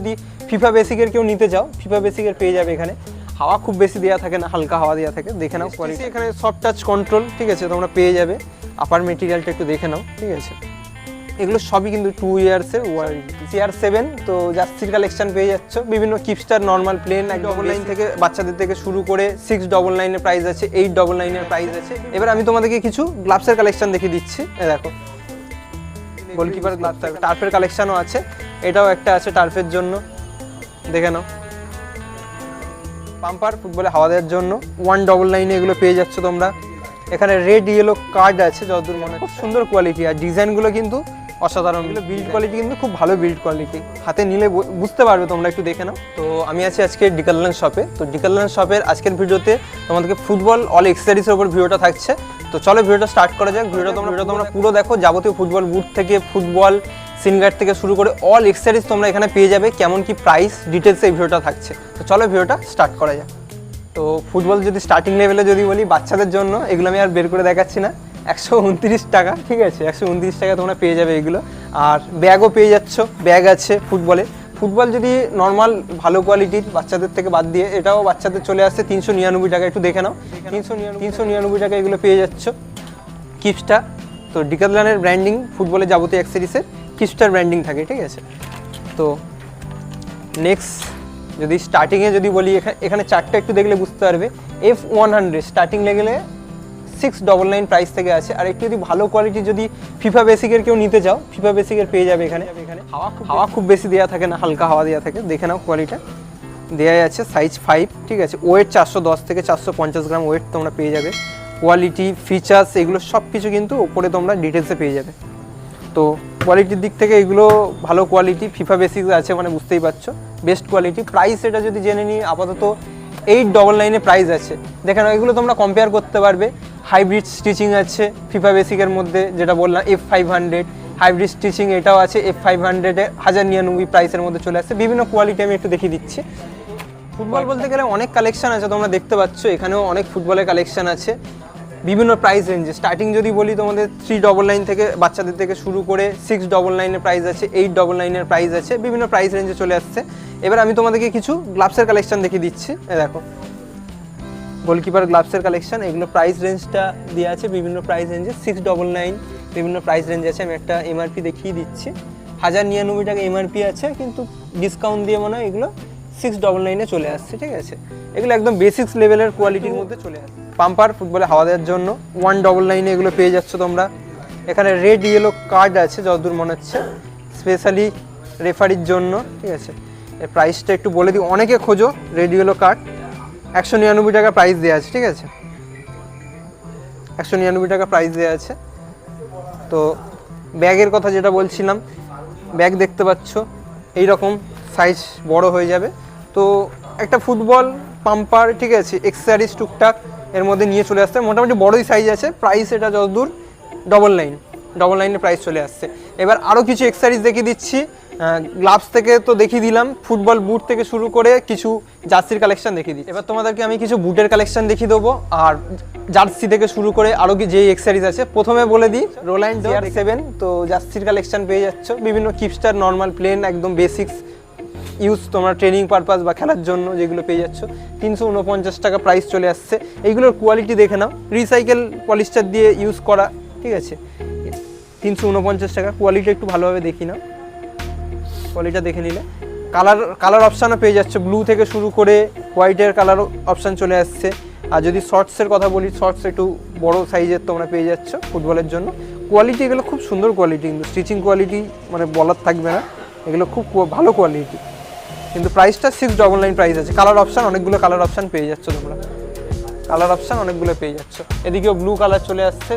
যদি ফিফা বেসিকের কেউ নিতে চাও ফিফা বেসিকের পেয়ে যাবে এখানে। হাওয়া খুব বেশি দেওয়া থাকে না হালকা হাওয়া দেওয়া থাকে। দেখে নাও কোয়ালিটি এখানে সফট টাচ কন্ট্রোল ঠিক আছে তোমরা পেয়ে যাবে। আপার মেটেরিয়ালটা একটু দেখে নাও ঠিক আছে। এগুলো সবই কিন্তু টু ইয়ার্সের ওয়ারেন্টি সিআর সেভেন তো জার্সির কালেকশন পেয়ে যাচ্ছ। বিভিন্ন কিপস্টার নর্মাল প্লেন এক ডবল লাইন থেকে বাচ্চাদের থেকে শুরু করে সিক্স ডবল নাইনের প্রাইস আছে এইট ডবল নাইনের প্রাইস আছে। এবার আমি তোমাদেরকে কিছু গ্লাভসের কালেকশন দেখিয়ে দিচ্ছি। দেখো গোলকিপার গ্লাভস টার্ফের কালেকশনও আছে। এটাও একটা আছে টার্ফের জন্য। দেখে নাও। পাম্পার ফুটবলে হাওয়া দেওয়ার জন্য। ওয়ান ডবল নাইনে এগুলো পেয়ে যাচ্ছ তোমরা। এখানে রেড ইয়েলো কার্ড আছে, যতদূর মনে খুব সুন্দর কোয়ালিটি আর ডিজাইনগুলো কিন্তু অসাধারণ। বিল্ড কোয়ালিটি কিন্তু খুব ভালো বিল্ড কোয়ালিটি হাতে নিলে বুঝতে পারবে তোমরা, একটু দেখে নাও। তো আমি আছি আজকে ডিকাললান শপে তো ডিকাললান শপের আজকের ভিডিওতে তোমাদেরকে ফুটবল অল এক্সারিজের উপর ভিডিওটা থাকছে। তো চলো ভিডিওটা স্টার্ট করা যাক। ভিডিওটা তোমরা ভিডিও তোমরা পুরো দেখো। যাবতীয় ফুটবল বুট থেকে ফুটবল সিনগার্ড থেকে শুরু করে অল এক্সারিজ তোমরা এখানে পেয়ে যাবে, কেমন কি প্রাইস ডিটেলসে এই ভিডিওটা থাকছে। তো চলো ভিডিওটা স্টার্ট করা যাক। তো ফুটবল যদি স্টার্টিং লেভেলে যদি বলি, বাচ্চাদের জন্য এগুলো আমি আর বের করে দেখাচ্ছি না। একশো উনত্রিশ টাকা, ঠিক আছে? একশো উনত্রিশ টাকা তোমরা পেয়ে যাবে এগুলো। আর ব্যাগও পেয়ে যাচ্ছ ব্যাগ আছে ফুটবলে ফুটবল যদি নর্মাল ভালো কোয়ালিটির বাচ্চাদের থেকে বাদ দিয়ে, এটাও বাচ্চাদের চলে আসছে তিনশো নিরানব্বই টাকা, একটু দেখে নাও। তিনশো তিনশো নিরানব্বই টাকা এগুলো পেয়ে যাচ্ছ। কিপসটা তো ডিকাতলানের ব্র্যান্ডিং ফুটবলে যাবতীয় অ্যাক্সেরিসের কিপস্টার ব্র্যান্ডিং থাকে ঠিক আছে? তো নেক্সট যদি স্টার্টিংয়ে যদি বলি এখা- এখানে চারটা একটু দেখলে বুঝতে পারবে। এফ ওয়ান হান্ড্রেড স্টার্টিং লেগেলে সিক্স ডবল নাইন প্রাইস থেকে আছে। আর একটু যদি ভালো কোয়ালিটি যদি ফিফা বেসিকের কেউ নিতে চাও ফিফা বেসিকের পেয়ে যাবে এখানে। এখানে হাওয়া খুব হাওয়া খুব বেশি দেওয়া থাকে না হালকা হাওয়া দেওয়া থাকে। দেখে নাও কোয়ালিটা দেওয়া আছে সাইজ ফাইভ ঠিক আছে? ওয়েট চারশো দশ থেকে চারশো পঞ্চাশ গ্রাম ওয়েট তোমরা পেয়ে যাবে। কোয়ালিটি ফিচার্স এগুলো সব কিছু কিন্তু ওপরে তোমরা ডিটেলসে পেয়ে যাবে। তো কোয়ালিটির দিক থেকে এগুলো ভালো কোয়ালিটি ফিফা বেসিক আছে মানে বুঝতেই পারছ। বেস্ট কোয়ালিটি প্রাইস এটা যদি জেনে নিই আপাতত এইট ডবল নাইনে প্রাইস আছে। দেখেন এগুলো তোমরা কম্পেয়ার করতে পারবে। হাইব্রিড স্টিচিং আছে ফিফা বেসিকের মধ্যে যেটা বললাম F five hundred hybrid stitching এটাও আছে এফ ফাইভ হান্ড্রেডে হাজার নিরানব্বই প্রাইসের মধ্যে চলে আসছে। বিভিন্ন কোয়ালিটি আমি একটু দেখিয়ে দিচ্ছি। ফুটবল বলতে গেলে অনেক কালেকশান আছে তোমরা দেখতে পাচ্ছ। এখানেও অনেক ফুটবলের কালেকশান আছে। বিভিন্ন প্রাইস রেঞ্জে স্টার্টিং যদি বলি তোমাদের থ্রি ডবল নাইন থেকে বাচ্চাদের থেকে শুরু করে সিক্স ডবল নাইনের প্রাইস আছে এইট ডবল নাইনের প্রাইস আছে, বিভিন্ন প্রাইস রেঞ্জে চলে আসছে। এবার আমি তোমাদেরকে কিছু গ্লাভসের কালেকশন দেখিয়ে দিচ্ছি। দেখো। গোলকিপার গ্লাভসের কালেকশন এগুলো প্রাইস রেঞ্জটা দেওয়া আছে বিভিন্ন প্রাইস রেঞ্জে সিক্স ডবল নাইন বিভিন্ন প্রাইস রেঞ্জ আছে, আমি একটা এমআরপি দেখিয়ে দিচ্ছি। হাজার নিরানব্বই টাকা এমআরপি আছে, কিন্তু ডিসকাউন্ট দিয়ে মনে হয় এগুলো সিক্স ডবল নাইনে চলে আসছে, ঠিক আছে? এগুলো একদম বেসিক্স লেভেলের কোয়ালিটির মধ্যে চলে আসছে। পাম্পার ফুটবলে হাওয়া দেওয়ার জন্য ওয়ান ডবল নাইনে এগুলো পেয়ে যাচ্ছ তোমরা। এখানে রেড ইয়েলো কার্ড আছে, যতদূর মনে হচ্ছে। স্পেশালি রেফারির জন্য, ঠিক আছে? এর প্রাইসটা একটু বলে দিই। অনেকে খোঁজো রেড ইয়েলো কার্ড একশো নিরানব্বই টাকা প্রাইস দেওয়া আছে, ঠিক আছে? একশো নিরানব্বই টাকা প্রাইস দেওয়া আছে। তো ব্যাগের কথা যেটা বলছিলাম, ব্যাগ দেখতে পাচ্ছ এই রকম সাইজ বড় হয়ে যাবে। তো একটা ফুটবল পাম্পার, ঠিক আছে এক্সেসারিজ টুকটাক এর মধ্যে নিয়ে চলে আসছে। মোটামুটি বড়ই সাইজ আছে প্রাইস এটা যতদূর ডবল লাইন ডবল লাইনের প্রাইস চলে আসছে। এবার আরও কিছু এক্সেসারিজ দেখিয়ে দিচ্ছি। গ্লাভস থেকে তো দেখিয়ে দিলাম, ফুটবল বুট থেকে শুরু করে কিছু জার্সির কালেকশন দেখিয়ে দিই এবার তোমাদেরকে আমি কিছু বুটের কালেকশন দেখিয়ে দেবো, আর জার্সি থেকে শুরু করে আরও কি যেই এক্সারিজ আছে, প্রথমে বলে দিই রোল্যান্ড জিআর সেভেন তো জার্সির কালেকশন পেয়ে যাচ্ছ। বিভিন্ন কিপস্টার নর্মাল প্লেন একদম বেসিক্স ইউজ তোমরা ট্রেনিং পারপাস বা খেলার জন্য যেগুলো পেয়ে যাচ্ছ। তিনশো উনপঞ্চাশ টাকা প্রাইস চলে আসছে। এইগুলোর কোয়ালিটি দেখে নাও। রিসাইকেল পলিস্টার দিয়ে ইউজ করা, ঠিক আছে? তিনশো উনপঞ্চাশ টাকা। কোয়ালিটি একটু ভালোভাবে দেখি নাও। কোয়ালিটিটা দেখে নিলে। কালার কালার অপশানও পেয়ে যাচ্ছে। ব্লু থেকে শুরু করে হোয়াইটের কালার অপশান চলে আসছে। আর যদি শর্টসের কথা বলি শর্টস একটু বড় সাইজের তোমরা পেয়ে যাচ্ছ ফুটবলের জন্য। কোয়ালিটি এগুলো খুব সুন্দর কোয়ালিটি কিন্তু স্টিচিং কোয়ালিটি মানে বলার থাকবে না। এগুলো খুব ভালো কোয়ালিটি কিন্তু প্রাইসটা সিক্স ডবল নাইন প্রাইস আছে। কালার অপশান অনেকগুলো কালার অপশান পেয়ে যাচ্ছ তোমরা। কালার অপশান অনেকগুলো পেয়ে যাচ্ছ। এদিকেও ব্লু কালার চলে আসছে।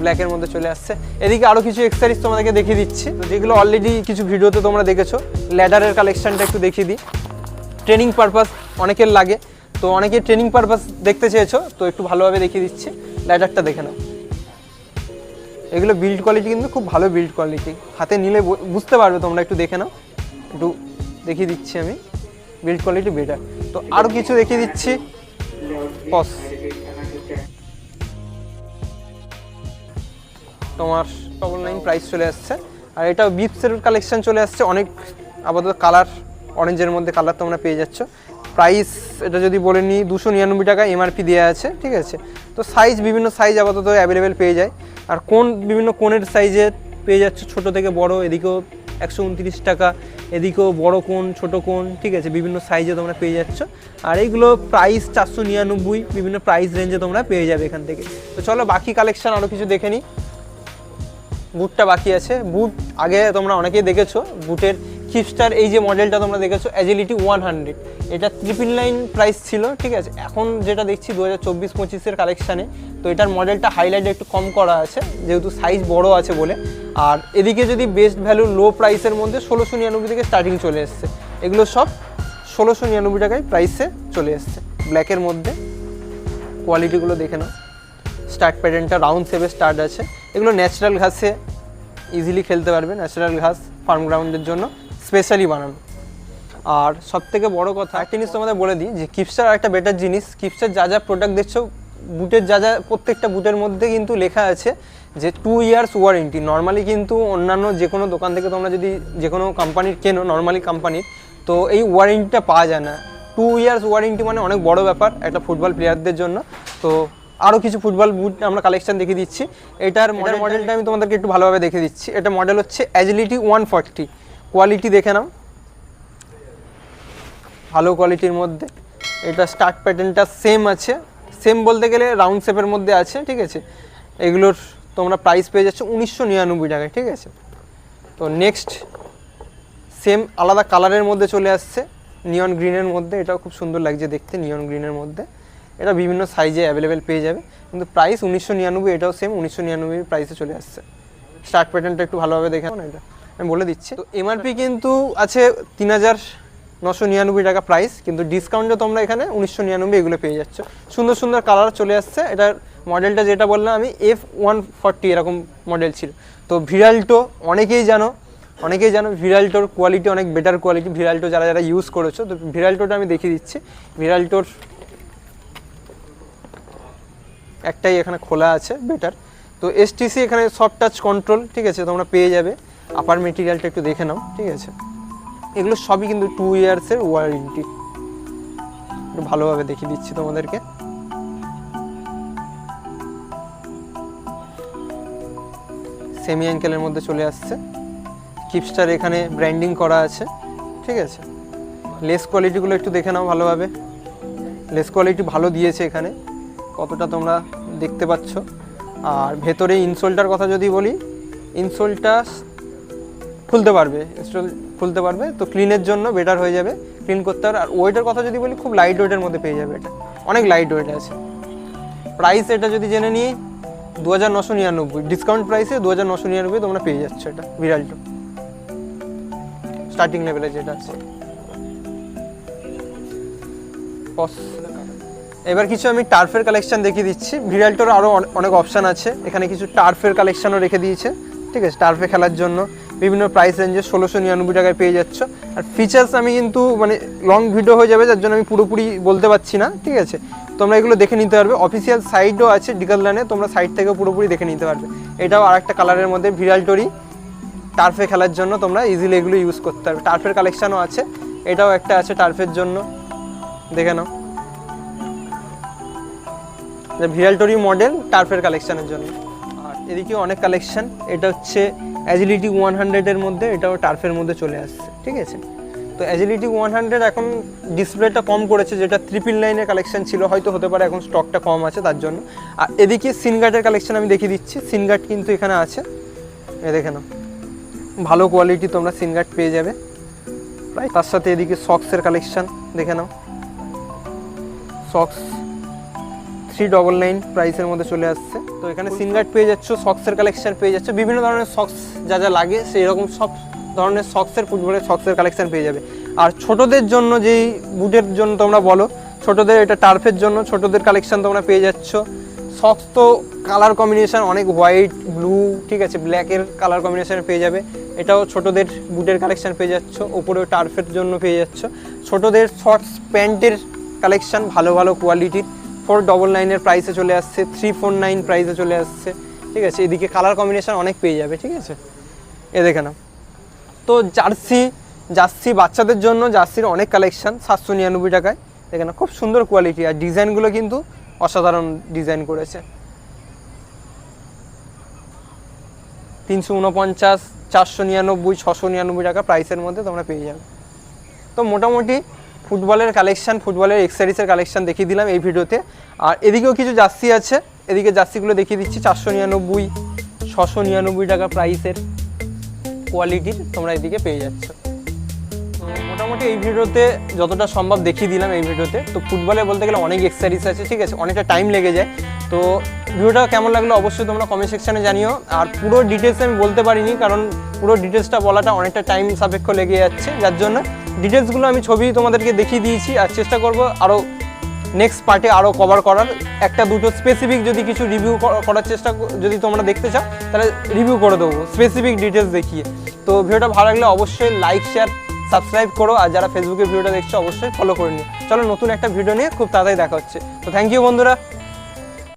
ব্ল্যাকের মধ্যে চলে আসছে। এদিকে আরও কিছু এক্সারিজ তোমাদেরকে দেখিয়ে দিচ্ছি। যেগুলো অলরেডি কিছু ভিডিওতে তোমরা দেখেছ ল্যাডারের কালেকশানটা একটু দেখিয়ে দিই। ট্রেনিং পারপাস অনেকের লাগে। তো অনেকে ট্রেনিং পারপাস দেখতে চেয়েছো, তো একটু ভালোভাবে দেখিয়ে দিচ্ছি। ল্যাডারটা দেখে নাও। এগুলো বিল্ড কোয়ালিটি কিন্তু খুব ভালো বিল্ড কোয়ালিটি হাতে নিলে বুঝতে পারবে তোমরা, একটু দেখে নাও। একটু দেখিয়ে দিচ্ছি আমি। বিল্ড কোয়ালিটি বেটার তো আরও কিছু দেখিয়ে দিচ্ছি। পস তোমার ডবল নাইন প্রাইস চলে আসছে। আর এটা বিপসের কালেকশন চলে আসছে। অনেক আপাতত কালার অরেঞ্জের মধ্যে কালার তোমরা পেয়ে যাচ্ছ। প্রাইস এটা যদি বলে নিই, দুশো নিরানব্বই টাকা এমআরপি দেওয়া আছে, ঠিক আছে? তো সাইজ বিভিন্ন সাইজ আপাতত অ্যাভেলেবেল পেয়ে যায়। আর কোন, বিভিন্ন কোণের সাইজে পেয়ে যাচ্ছে, ছোট থেকে বড়, এদিকেও একশো উনত্রিশ টাকা। এদিকেও বড় কোণ, ছোট কোণ, ঠিক আছে, বিভিন্ন সাইজে তোমরা পেয়ে যাচ্ছ। আর এইগুলো প্রাইস চারশো নিরানব্বই, বিভিন্ন প্রাইস রেঞ্জে তোমরা পেয়ে যাবে এখান থেকে। তো চলো বাকি কালেকশান আরও কিছু দেখে নিই বুটটা বাকি আছে। বুট আগে তোমরা অনেকেই দেখেছ। বুটের কিপস্টার এই যে মডেলটা তোমরা দেখেছ অ্যাজিলিটি ওয়ান হান্ড্রেড এটা ট্রিপল নাইন প্রাইস ছিল, ঠিক আছে। এখন যেটা দেখছি দু হাজার চব্বিশ পঁচিশের কালেকশানে তো এটার মডেলটা হাইলাইট একটু কম করা আছে, যেহেতু সাইজ বড় আছে বলে। আর এদিকে যদি বেস্ট ভ্যালু লো প্রাইসের মধ্যে ষোলোশো নিরানব্বই থেকে স্টার্টিং চলে এসছে। এগুলো সব ষোলোশো নিরানব্বই টাকায় প্রাইসে চলে এসছে। ব্ল্যাকের মধ্যে কোয়ালিটিগুলো দেখে নাও। স্টার্ট প্যাটার্নটা রাউন্ড শেপে স্টার্ট আছে। এগুলো ন্যাচারাল ঘাসে ইজিলি খেলতে পারবে। ন্যাচারাল ঘাস ফার্ম গ্রাউন্ডের জন্য স্পেশালি বানানো। আর সব থেকে বড় কথা, একটা জিনিস তোমাদের বলে দিই যে কিপসার একটা বেটার জিনিস। কিপসার যা যা প্রোডাক্ট দেখছ, বুটের যা যা প্রত্যেকটা বুটের মধ্যে কিন্তু লেখা আছে যে টু ইয়ার্স ওয়ারেন্টি নর্মালি কিন্তু অন্যান্য যে কোনো দোকান থেকে তোমরা যদি যে কোনো কোম্পানির কেনো নর্মালি কোম্পানির তো এই ওয়ারেন্টিটা পাওয়া যায় না। টু ইয়ার্স ওয়ারেন্টি মানে অনেক বড় ব্যাপার একটা ফুটবল প্লেয়ারদের জন্য। তো আরও কিছু ফুটবল বুট আমরা কালেকশন দেখে দিচ্ছি। এটার মডেল মডেলটা আমি তোমাদেরকে একটু ভালোভাবে দেখে দিচ্ছি। এটা মডেল হচ্ছে অ্যাজিলিটি ওয়ান ফর্টি কোয়ালিটি দেখে নাও। ভালো কোয়ালিটির মধ্যে। এটা স্টার্ট প্যাটার্নটা সেম আছে। সেম বলতে গেলে রাউন্ড শেপের মধ্যে আছে ঠিক আছে? এগুলোর তোমরা প্রাইস পেয়ে যাচ্ছ উনিশশো নিরানব্বই টাকায়, ঠিক আছে? তো নেক্সট সেম আলাদা কালারের মধ্যে চলে আসছে নিয়ন গ্রিনের মধ্যে। এটাও খুব সুন্দর লাগছে দেখতে নিয়ন গ্রিনের মধ্যে। এটা বিভিন্ন সাইজে অ্যাভেলেবেল পেয়ে যাবে। কিন্তু প্রাইস উনিশশো নিরানব্বই, এটাও সেম উনিশশো নিরানব্বই প্রাইসে চলে আসছে। স্টার্ট প্যাটার্নটা একটু ভালোভাবে দেখে না এটা আমি বলে দিচ্ছি। তো এমআরপি কিন্তু আছে তিন হাজার নশো নিরানব্বই টাকা প্রাইস কিন্তু ডিসকাউন্টে তোমরা এখানে উনিশশো নিরানব্বই এগুলো পেয়ে যাচ্ছ। সুন্দর সুন্দর কালার চলে আসছে। এটার মডেলটা যেটা বললাম আমি এফ ওয়ান ফর্টি এরকম মডেল ছিল। তো ভিরাল্টো অনেকেই জানো অনেকেই জানো ভিরাল্টোর কোয়ালিটি অনেক বেটার কোয়ালিটি ভিরাল্টো যারা যারা ইউজ করেছ, তো ভিরাল্টোটা আমি দেখিয়ে দিচ্ছি। ভিরাল্টোর একটাই এখানে খোলা আছে বেটার তো এসটিসি এখানে সফট টাচ কন্ট্রোল ঠিক আছে? তোমরা পেয়ে যাবে। আপার মেটেরিয়ালটা একটু দেখে নাও, ঠিক আছে? এগুলো সবই কিন্তু টু ইয়ার্সের ওয়ারেন্টি একটু ভালোভাবে দেখিয়ে দিচ্ছি তোমাদেরকে। সেমি অ্যাঙ্কেলের মধ্যে চলে আসছে। কিপস্টার এখানে ব্র্যান্ডিং করা আছে, ঠিক আছে? লেস কোয়ালিটিগুলো একটু দেখে নাও ভালোভাবে। লেস কোয়ালিটি ভালো দিয়েছে এখানে, কতটা তোমরা দেখতে পাচ্ছ। আর ভেতরে ইনসোলটার কথা যদি বলি ইনসোলটা খুলতে পারবে ইনস্টল খুলতে পারবে, তো ক্লিনের জন্য বেটার হয়ে যাবে। ক্লিন করতে পারবে আর ওয়েটের কথা যদি বলি, খুব লাইট ওয়েটের মধ্যে পেয়ে যাবে এটা। অনেক লাইট ওয়েট আছে। প্রাইস এটা যদি জেনে নিই দু হাজার নশো নিরানব্বই ডিসকাউন্ট প্রাইসে দু হাজার নশো নিরানব্বই তোমরা পেয়ে যাচ্ছ এটা ভিরাল্টো স্টার্টিং লেভেলে যেটা আছে। এবার কিছু আমি টার্ফের কালেকশন দেখিয়ে দিচ্ছি। ভিরাল্টোর আরও অনেক অপশান আছে। এখানে কিছু টার্ফের কালেকশনও রেখে দিয়েছে। ঠিক আছে টার্ফে খেলার জন্য। বিভিন্ন প্রাইস রেঞ্জে ষোলোশো নিরানব্বই টাকায় পেয়ে যাচ্ছ। আর ফিচার্স আমি কিন্তু মানে লং ভিডিও হয়ে যাবে, যার জন্য আমি পুরোপুরি বলতে পারছি না। ঠিক আছে। তোমরা এগুলো দেখে নিতে পারবে। অফিসিয়াল সাইটও আছে ডিকাললানে তোমরা সাইট থেকে পুরোপুরি দেখে নিতে পারবে। এটাও আর একটা কালারের মধ্যে ভিরাল্টোরই টার্ফে খেলার জন্য তোমরা ইজিলি এগুলো ইউজ করতে পারবে। টার্ফের কালেকশানও আছে। এটাও একটা আছে টার্ফের জন্য। দেখে নাও। ভিরালটরি মডেল টার্ফের কালেকশানের জন্য। আর এদিকে অনেক কালেকশান এটা হচ্ছে অ্যাজিলিটি ওয়ান হান্ড্রেডের মধ্যে, এটাও টার্ফের মধ্যে চলে আসছে। ঠিক আছে? তো অ্যাজিলিটি ওয়ান হান্ড্রেড এখন ডিসপ্লেটা কম করেছে যেটা ত্রিপিল লাইনের কালেকশন ছিল হয়তো হতে পারে এখন স্টকটা কম আছে তার জন্য। আর এদিকে সিনগার্ডের কালেকশন আমি দেখিয়ে দিচ্ছি। সিনগার্ড কিন্তু এখানে আছে। এ দেখে নাও। ভালো কোয়ালিটি তোমরা সিনগার্ড পেয়ে যাবে। প্রায় তার সাথে এদিকে সক্সের কালেকশন দেখে নাও। সক্স থ্রি ডবল নাইন প্রাইসের মধ্যে চলে আসছে। তো এখানে সিনগার্ড পেয়ে যাচ্ছ সক্সের কালেকশন পেয়ে যাচ্ছ। বিভিন্ন ধরনের সক্স যা যা লাগে সেই রকম সব ধরনের সক্সের ফুটবলের সক্সের কালেকশান পেয়ে যাবে। আর ছোটদের জন্য যেই বুটের জন্য তোমরা বলো, ছোটদের এটা টার্ফের জন্য ছোটদের কালেকশান তোমরা পেয়ে যাচ্ছ। সক্স তো কালার কম্বিনেশান অনেক হোয়াইট ব্লু ঠিক আছে ব্ল্যাকের কালার কম্বিনেশান পেয়ে যাবে। এটাও ছোটদের বুটের কালেকশান পেয়ে যাচ্ছ, ওপরেও টার্ফের জন্য পেয়ে যাচ্ছ। ছোটদের শর্টস প্যান্টের কালেকশান ভালো ভালো কোয়ালিটির ফোর ডবল নাইনের প্রাইসে চলে আসছে থ্রি ফোর নাইন প্রাইসে চলে আসছে। ঠিক আছে, এদিকে কালার কম্বিনেশান অনেক পেয়ে যাবে, ঠিক আছে? এ দেখে নাও। তো জার্সি জার্সি বাচ্চাদের জন্য জার্সির অনেক কালেকশন সাতশো নিরানব্বই টাকায়। দেখেন খুব সুন্দর কোয়ালিটি আর ডিজাইনগুলো কিন্তু অসাধারণ ডিজাইন করেছে। তিনশো উনপঞ্চাশ, চারশো নিরানব্বই, ছশো নিরানব্বই টাকা প্রাইসের মধ্যে তোমরা পেয়ে যাবে। তো মোটামুটি ফুটবলের কালেকশান ফুটবলের এক্সারিসের কালেকশান দেখিয়ে দিলাম এই ভিডিওতে। আর এদিকেও কিছু জার্সি আছে, এদিকে জার্সিগুলো দেখিয়ে দিচ্ছি, চারশো নিরানব্বই, ছশো নিরানব্বই টাকা প্রাইসের কোয়ালিটির তোমরা এদিকে পেয়ে যাচ্ছ। মোটামুটি এই ভিডিওতে যতটা সম্ভব দেখিয়ে দিলাম এই ভিডিওতে। তো ফুটবলে বলতে গেলে অনেক এক্সারিস আছে, ঠিক আছে? অনেকটা টাইম লেগে যায়। তো ভিডিওটা কেমন লাগল অবশ্যই তোমরা কমেন্ট সেকশানে জানিও। আর পুরো ডিটেলস আমি বলতে পারিনি, কারণ পুরো ডিটেলসটা বলাটা অনেকটা টাইম সাপেক্ষ লেগে যাচ্ছে। যার জন্য ডিটেলসগুলো আমি ছবি তোমাদেরকে দেখিয়ে দিয়েছি। আর চেষ্টা করব আরও নেক্সট পার্টে আরও কভার করার একটা দুটো স্পেসিফিক যদি কিছু রিভিউ করার চেষ্টা যদি তোমরা দেখতে চাও, তাহলে রিভিউ করে দেবো স্পেসিফিক ডিটেলস দেখিয়ে। তো ভিডিওটা ভালো লাগলে অবশ্যই লাইক শেয়ার সাবস্ক্রাইব করো, আর যারা ফেসবুকে ভিডিওটা দেখছ, অবশ্যই ফলো করে নিও। চলো নতুন একটা ভিডিও নিয়ে খুব তাড়াতাড়ি দেখা হচ্ছে। তো থ্যাংক ইউ বন্ধুরা।